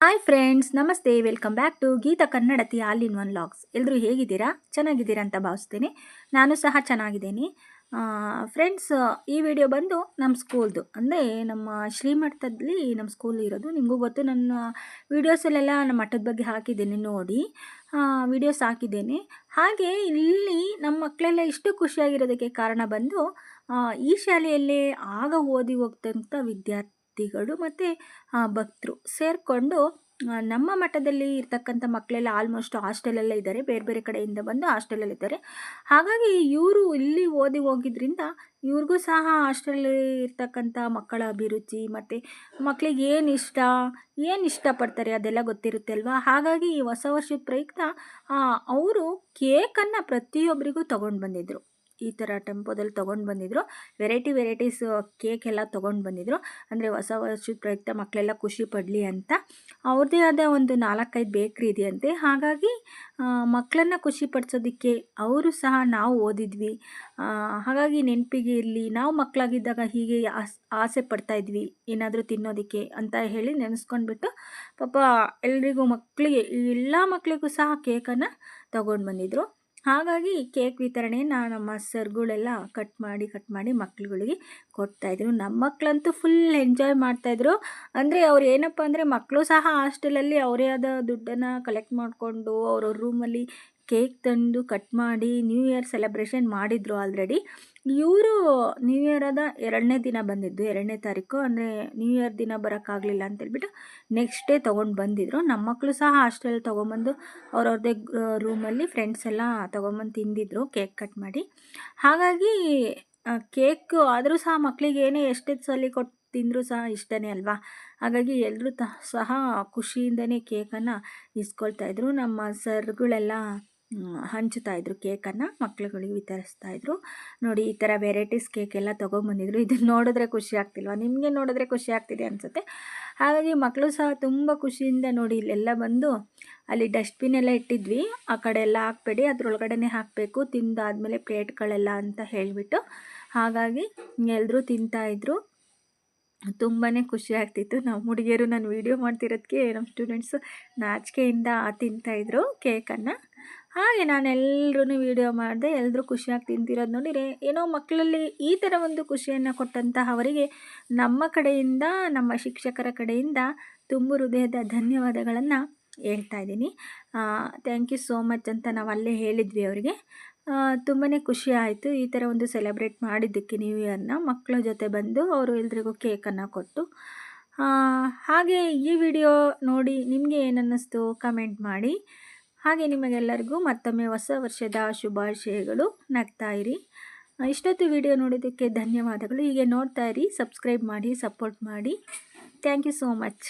Hi friends ನಮಸ್ತೆ. Welcome back to Geetha Kannadathi all in one vlogs ಎಲ್ಲರೂ ಹೇಗಿದ್ದೀರಾ? ಚೆನ್ನಾಗಿದ್ದೀರಾ ಅಂತ ಭಾವಿಸ್ತೀನಿ. ನಾನು ಸಹ ಚೆನ್ನಾಗಿದ್ದೀನಿ. ಫ್ರೆಂಡ್ಸ್ ಈ ವಿಡಿಯೋ ಬಂದು ನಮ್ಮ ಸ್ಕೂಲ್ದು ಅಂದರೆ ನಮ್ಮ ಶ್ರೀಮಠದಲ್ಲಿ ನಮ್ಮ ಸ್ಕೂಲ್ ಇರೋದು. ನಿಮಗೂ ಗೊತ್ತು, ನನ್ನ ವೀಡಿಯೋಸಲ್ಲೆಲ್ಲ ನಮ್ಮ ಮಠದ ಬಗ್ಗೆ ಹಾಕಿದ್ದೇನೆ ನೋಡಿ. ವಿಡಿಯೋಸ್ ಹಾಕಿದ್ದೇನೆ. ಹಾಗೆ ಇಲ್ಲಿ ನಮ್ಮ ಮಕ್ಕಳೆಲ್ಲ ಇಷ್ಟು ಖುಷಿಯಾಗಿರೋದಕ್ಕೆ ಕಾರಣ ಬಂದು ಈ ಶಾಲೆಯಲ್ಲೇ ಆಗ ಓದಿ ಹೋಗ್ತಂಥ ವಿದ್ಯಾರ್ಥಿ ವ್ಯಕ್ತಿಗಳು ಮತ್ತು ಭಕ್ತರು ಸೇರಿಕೊಂಡು ನಮ್ಮ ಮಠದಲ್ಲಿ ಇರ್ತಕ್ಕಂಥ ಮಕ್ಕಳೆಲ್ಲ ಆಲ್ಮೋಸ್ಟ್ ಹಾಸ್ಟೆಲಲ್ಲೇ ಇದ್ದಾರೆ. ಬೇರೆ ಬೇರೆ ಕಡೆಯಿಂದ ಬಂದು ಹಾಸ್ಟೆಲಲ್ಲಿದ್ದಾರೆ ಹಾಗಾಗಿ ಇವರು ಇಲ್ಲಿ ಓದಿ ಹೋಗಿದ್ರಿಂದ ಇವ್ರಿಗೂ ಸಹ ಹಾಸ್ಟೆಲಲ್ಲಿ ಇರ್ತಕ್ಕಂಥ ಮಕ್ಕಳ ಅಭಿರುಚಿ ಮತ್ತು ಮಕ್ಕಳಿಗೆ ಏನು ಇಷ್ಟ, ಏನು ಇಷ್ಟಪಡ್ತಾರೆ ಅದೆಲ್ಲ ಗೊತ್ತಿರುತ್ತೆ ಅಲ್ವಾ ಹಾಗಾಗಿ ಈ ಹೊಸ ವರ್ಷದ ಪ್ರಯುಕ್ತ ಅವರು ಕೇಕನ್ನು ಪ್ರತಿಯೊಬ್ಬರಿಗೂ ತೊಗೊಂಡು ಬಂದಿದ್ದರು ಈ ಥರ ಟೆಂಪೋದಲ್ಲಿ ತೊಗೊಂಡು ಬಂದಿದ್ರು. ವೆರೈಟಿ ವೆರೈಟೀಸ್ ಕೇಕ್ ಎಲ್ಲ ತೊಗೊಂಡು ಬಂದಿದ್ರು. ಅಂದರೆ ಹೊಸ ವರ್ಷದ ಪ್ರಯುಕ್ತ ಮಕ್ಕಳೆಲ್ಲ ಖುಷಿ ಪಡಲಿ ಅಂತ. ಅವ್ರದ್ದೇ ಆದ ಒಂದು ನಾಲ್ಕೈದು ಬೇಕ್ರಿ ಇದೆಯಂತೆ. ಹಾಗಾಗಿ ಮಕ್ಕಳನ್ನ ಖುಷಿ ಪಡಿಸೋದಕ್ಕೆ ಅವರು ಸಹ ನಾವು ಓದಿದ್ವಿ. ಹಾಗಾಗಿ ನೆನಪಿಗೆ ಇರಲಿ. ನಾವು ಮಕ್ಕಳಾಗಿದ್ದಾಗ ಹೀಗೆ ಆಸೆ ಪಡ್ತಾ ಇದ್ವಿ. ಏನಾದರೂ ತಿನ್ನೋದಕ್ಕೆ ಅಂತ ಹೇಳಿ ನೆನೆಸ್ಕೊಂಡ್ಬಿಟ್ಟು ಪಾಪ ಎಲ್ರಿಗೂ ಮಕ್ಕಳಿಗೆ ಎಲ್ಲ ಮಕ್ಕಳಿಗೂ ಸಹ ಕೇಕನ್ನು ತೊಗೊಂಡು ಬಂದಿದ್ದರು ಹಾಗಾಗಿ ಕೇಕ್ ವಿತರಣೆಯನ್ನು ನಮ್ಮ ಸರ್ಗಳೆಲ್ಲ ಕಟ್ ಮಾಡಿ ಕಟ್ ಮಾಡಿ ಮಕ್ಳುಗಳಿಗೆ ಕೊಡ್ತಾಯಿದ್ರು ನಮ್ಮ ಮಕ್ಕಳಂತೂ ಫುಲ್ ಎಂಜಾಯ್ ಮಾಡ್ತಾಯಿದ್ರು ಅಂದರೆ ಅವ್ರು ಏನಪ್ಪ ಅಂದರೆ ಮಕ್ಕಳು ಸಹ ಹಾಸ್ಟೆಲಲ್ಲಿ ಅವರೇ ಆದ ದುಡ್ಡನ್ನು ಕಲೆಕ್ಟ್ ಮಾಡಿಕೊಂಡು ಅವ್ರವ್ರ ರೂಮಲ್ಲಿ ಕೇಕ್ ತಂದು ಕಟ್ ಮಾಡಿ ನ್ಯೂ ಇಯರ್ ಸೆಲೆಬ್ರೇಷನ್ ಮಾಡಿದರು ಆಲ್ರೆಡಿ ಇವರು ನ್ಯೂ ಇಯರದ ಎರಡನೇ ದಿನ ಬಂದಿದ್ದು. ಎರಡನೇ ತಾರೀಕು ಅಂದರೆ ನ್ಯೂ ಇಯರ್ ದಿನ ಬರೋಕ್ಕಾಗಲಿಲ್ಲ ಅಂತೇಳ್ಬಿಟ್ಟು ನೆಕ್ಸ್ಟ್ ಡೇ ತೊಗೊಂಡು ಬಂದಿದ್ದರು ನಮ್ಮ ಮಕ್ಕಳು ಸಹ ಹಾಸ್ಟೆಲ್ ತೊಗೊಂಬಂದು ಅವ್ರವ್ರದ್ದೇ ರೂಮಲ್ಲಿ ಫ್ರೆಂಡ್ಸ್ ಎಲ್ಲ ತೊಗೊಂಬಂದು ತಿಂದಿದ್ರು ಕೇಕ್ ಕಟ್ ಮಾಡಿ. ಹಾಗಾಗಿ ಕೇಕ್ ಆದರೂ ಸಹ ಮಕ್ಕಳಿಗೆ ಏನೇ ಎಷ್ಟೇ ಸಲ ಕೊಟ್ಟು ತಿಂದರೂ ಸಹ ಇಷ್ಟನೇ ಅಲ್ವಾ? ಹಾಗಾಗಿ ಎಲ್ಲರೂ ತ, ಸಹ ಖುಷಿಯಿಂದನೇ ಕೇಕನ್ನು ಇಸ್ಕೊಳ್ತಾಯಿದ್ರು ನಮ್ಮ ಸರ್ಗಳೆಲ್ಲ ಹಂಚ್ತಾ ಇದ್ರು ಕೇಕನ್ನು ಮಕ್ಕಳುಗಳಿಗೆ ವಿತರಿಸ್ತಾ ಇದ್ರು. ನೋಡಿ, ಈ ಥರ ವೆರೈಟೀಸ್ ಕೇಕ್ ಎಲ್ಲ ತೊಗೊಂಬಂದಿದ್ರು. ಇದನ್ನು ನೋಡಿದ್ರೆ ಖುಷಿ ಆಗ್ತಿಲ್ವ? ನಿಮಗೆ ನೋಡಿದ್ರೆ ಖುಷಿ ಆಗ್ತಿದೆ ಅನಿಸುತ್ತೆ. ಹಾಗಾಗಿ ಮಕ್ಕಳು ಸಹ ತುಂಬ ಖುಷಿಯಿಂದ ನೋಡಿ, ಇಲ್ಲೆಲ್ಲ ಬಂದು ಅಲ್ಲಿ ಡಸ್ಟ್ಬಿನ್ ಎಲ್ಲ ಇಟ್ಟಿದ್ವಿ. ಆ ಕಡೆ ಎಲ್ಲ ಹಾಕ್ಬೇಡಿ ಅದ್ರೊಳಗಡೆ ಹಾಕಬೇಕು. ತಿಂದಾದ್ಮೇಲೆ ಪ್ಲೇಟ್ಗಳೆಲ್ಲ ಅಂತ ಹೇಳಿಬಿಟ್ಟು ಹಾಗಾಗಿ ಎಲ್ಲರೂ ತಿಂತಾಯಿದ್ರು ತುಂಬಾ ಖುಷಿ ಆಗ್ತಿತ್ತು. ನಮ್ಮ ಹುಡುಗಿಯರು ನಾನು ವೀಡಿಯೋ ಮಾಡ್ತಿರೋದಕ್ಕೆ ನಮ್ಮ ಸ್ಟೂಡೆಂಟ್ಸು ನಾಚಿಕೆಯಿಂದ ತಿಂತಾಯಿದ್ರು ಕೇಕನ್ನು. ಹಾಗೆ ನಾನು ಎಲ್ಲರೂ ವೀಡಿಯೋ ಮಾಡಿದೆ ಎಲ್ಲರೂ ಖುಷಿಯಾಗಿ ತಿಂತಿರೋದು ನೋಡಿರಿ, ಏನೋ ಮಕ್ಕಳಲ್ಲಿ ಈ ಥರ ಒಂದು ಖುಷಿಯನ್ನು ಕೊಟ್ಟಂತಹ ಅವರಿಗೆ ನಮ್ಮ ಕಡೆಯಿಂದ, ನಮ್ಮ ಶಿಕ್ಷಕರ ಕಡೆಯಿಂದ ತುಂಬ ಹೃದಯದ ಧನ್ಯವಾದಗಳನ್ನು ಹೇಳ್ತಾ ಇದ್ದೀನಿ. ಥ್ಯಾಂಕ್ ಯು ಸೋ ಮಚ್ ಅಂತ ನಾವು ಅಲ್ಲೇ ಹೇಳಿದ್ವಿ ಅವರಿಗೆ. ತುಂಬಾ ಖುಷಿ ಆಯಿತು ಈ ಥರ ಒಂದು ಸೆಲೆಬ್ರೇಟ್ ಮಾಡಿದ್ದಕ್ಕೆ ನ್ಯೂ ಇಯರ್ನ ಮಕ್ಕಳ ಜೊತೆ ಬಂದು ಅವರು ಎಲ್ರಿಗೂ ಕೇಕನ್ನು ಕೊಟ್ಟು. ಹಾಗೆ ಈ ವಿಡಿಯೋ ನೋಡಿ ನಿಮಗೆ ಏನನ್ನಿಸ್ತು ಕಮೆಂಟ್ ಮಾಡಿ. ಹಾಗೆ ನಿಮಗೆಲ್ಲರಿಗೂ ಮತ್ತೊಮ್ಮೆ ಹೊಸ ವರ್ಷದ ಶುಭಾಶಯಗಳು. ನಗ್ತಾ ಇರಿ. ಇಷ್ಟೊತ್ತು ವಿಡಿಯೋ ನೋಡೋದಕ್ಕೆ ಧನ್ಯವಾದಗಳು. ಹೀಗೆ ನೋಡ್ತಾ ಇರಿ, ಸಬ್ಸ್ಕ್ರೈಬ್ ಮಾಡಿ, ಸಪೋರ್ಟ್ ಮಾಡಿ. Thank you so much.